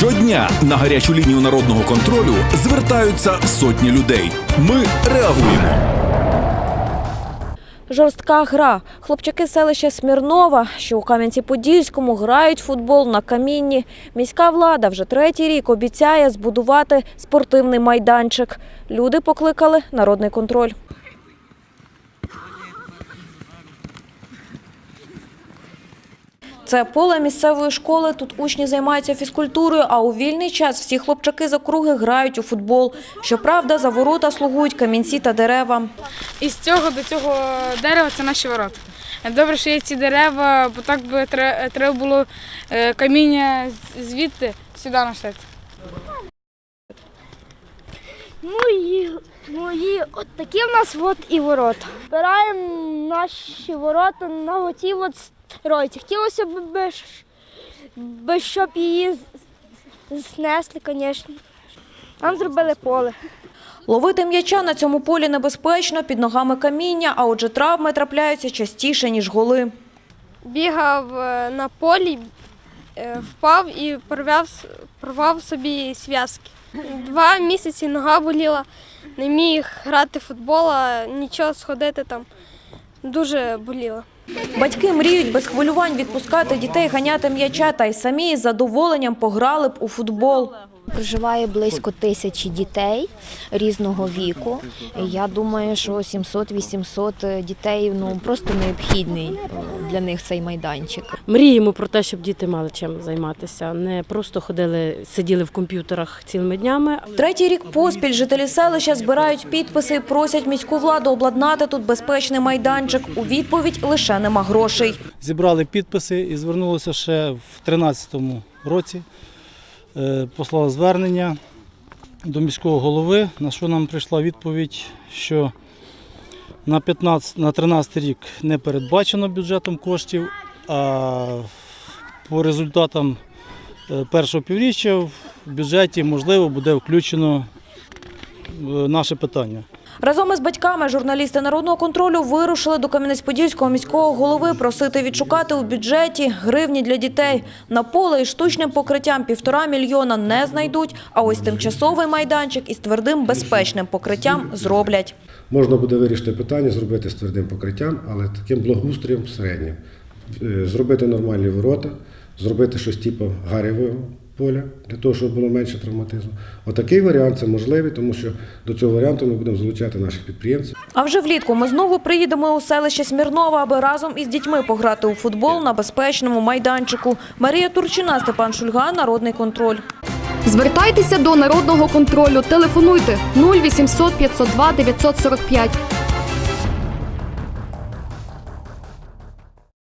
Щодня на гарячу лінію народного контролю звертаються сотні людей. Ми реагуємо. Жорстка гра. Хлопчаки селища Смірнова, що у Кам'янці-Подільському, грають футбол на камінні. Міська влада вже третій рік обіцяє збудувати спортивний майданчик. Люди покликали народний контроль. Це поле місцевої школи. Тут учні займаються фізкультурою, а у вільний час всі хлопчаки з округи грають у футбол. Щоправда, за ворота слугують камінці та дерева. І з цього до цього дерева це наші ворота. Добре, що є ці дерева, бо так би треба було е, каміння звідти сюди носити. Мої, мої, от такі в нас от і ворота. Збираємо наші ворота на оці от стройці. Хотілося б, би, щоб її знесли, звісно. Нам зробили поле. Ловити м'яча на цьому полі небезпечно, під ногами каміння, а отже травми трапляються частіше, ніж голи. бігав е, на полі, е, впав і порвав, порвав собі зв'язки. Два місяці нога боліла, не міг грати в футбол, нічого сходити там дуже боліло. Батьки мріють без хвилювань відпускати дітей ганяти м'яча та й самі із задоволенням пограли б у футбол. Проживає близько тисячі дітей різного віку. Я думаю, що 700-800 дітей ну просто необхідний для них цей майданчик. Мріємо про те, щоб діти мали чим займатися, не просто ходили, сиділи в комп'ютерах цілими днями. Третій рік поспіль жителі селища збирають підписи і просять міську владу обладнати тут безпечний майданчик. У відповідь лише нема грошей. зібрали підписи і звернулися ще в 2013 році. Е, Послали звернення до міського голови, на що нам прийшла відповідь, що на 15, на 13 рік не передбачено бюджетом коштів, а по результатам е, першого півріччя в бюджеті можливо буде включено е, наше питання. Разом із батьками журналісти народного контролю вирушили до Кам'янець-Подільського міського голови просити відшукати у бюджеті гривні для дітей. На поле із штучним покриттям півтора мільйона не знайдуть, а ось тимчасовий майданчик із твердим безпечним покриттям зроблять. Можна буде вирішити питання, зробити з твердим покриттям, але таким благоустроєм середнім. Е, Зробити нормальні ворота, зробити щось типу гаревого поля, для того, щоб було менше травматизму. Отакий варіант це можливий, тому що до цього варіанту ми будемо залучати наших підприємців. А вже влітку ми знову приїдемо у селище Смірнова, аби разом із дітьми пограти у футбол на безпечному майданчику. Марія Турчина, Степан Шульга, Народний контроль. Звертайтеся до народного контролю. Телефонуйте 0800 502 945.